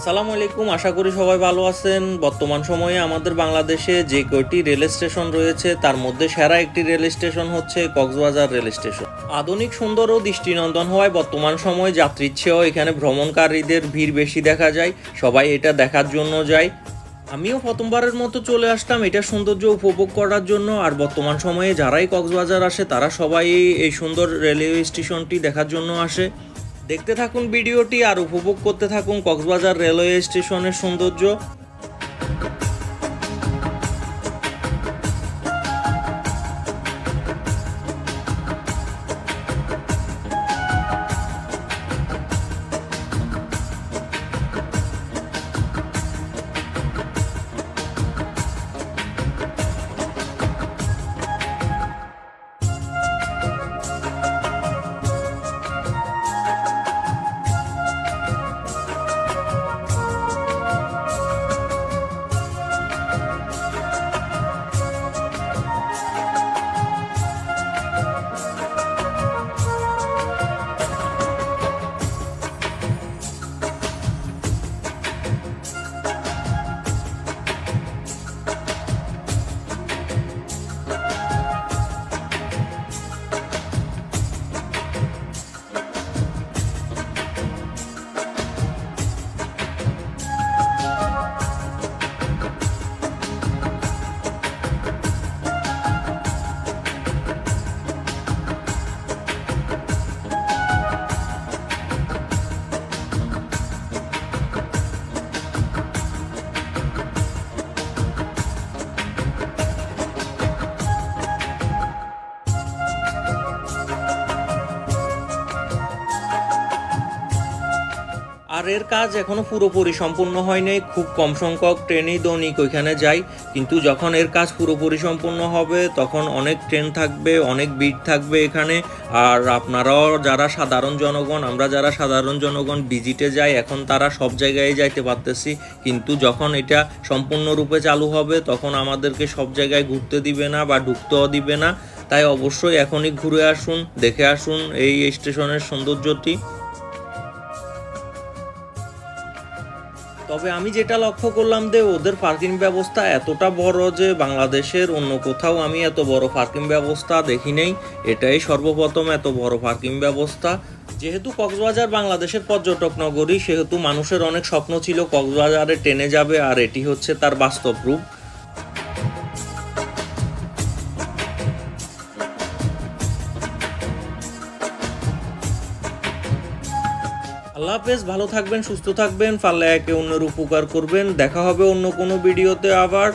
আসসালামু আলাইকুম, আশা করি সবাই ভালো আছেন। বর্তমান সময়ে আমাদের বাংলাদেশে যে কয়টি রেল স্টেশন রয়েছে, তার মধ্যে সেরা একটি রেল স্টেশন হচ্ছে কক্সবাজার রেল স্টেশন। আধুনিক, সুন্দর ও দৃষ্টিনন্দন হওয়ায় বর্তমান সময়ে যাত্রীর চেয়েও এখানে ভ্রমণকারীদের ভিড় বেশি দেখা যায়, সবাই এটা দেখার জন্য যায়। আমিও প্রথমবারের মতো চলে আসলাম এটা সৌন্দর্য উপভোগ করার জন্য, আর বর্তমান সময়ে যারাই কক্সবাজার আসে, তারা সবাই এই সুন্দর রেলওয়ে স্টেশনটি দেখার জন্য আসে। দেখতে থাকুন ভিডিওটি আর উপভোগ করতে থাকুন কক্সবাজার রেলওয়ে স্টেশনের সৌন্দর্য। আর এর কাজ এখনও পুরোপুরি সম্পূর্ণ হয়নি। খুব কম সংখ্যক ট্রেনই দৈনিক ওইখানে যায়। কিন্তু যখন এর কাজ পুরোপুরি সম্পূর্ণ হবে, তখন অনেক ট্রেন থাকবে, অনেক ভিড় থাকবে এখানে। আর আপনারাও যারা সাধারণ জনগণ, আমরা যারা সাধারণ জনগণ, ভিজিটে যাই, এখন তারা সব জায়গায় যাইতে পারতেছি। কিন্তু যখন এটা সম্পূর্ণরূপে চালু হবে, তখন আমাদেরকে সব জায়গায় ঘুরতে দিবে না বা ঢুকতেও দিবে না। তাই অবশ্যই এখনই ঘুরে আসুন, দেখে আসুন এই স্টেশনের সৌন্দর্যটি। তবে আমি যেটা লক্ষ্য করলাম যে ওদের পার্কিং ব্যবস্থা এতটা বড় যে বাংলাদেশের অন্য কোথাও আমি এত বড় পার্কিং ব্যবস্থা দেখি নেই। এটাই সর্বপ্রথম এত বড় পার্কিং ব্যবস্থা। যেহেতু কক্সবাজার বাংলাদেশের পর্যটক নগরী, সেহেতু মানুষের অনেক স্বপ্ন ছিল কক্সবাজারে ট্রেনে যাবে আর এটি হচ্ছে তার বাস্তব রূপ। আল্লাহ হাফেজ, ভালো থাকবেন, সুস্থ থাকবেন, পারলে একে অন্যের উপকার করবেন। দেখা হবে অন্য কোনো ভিডিওতে আবার।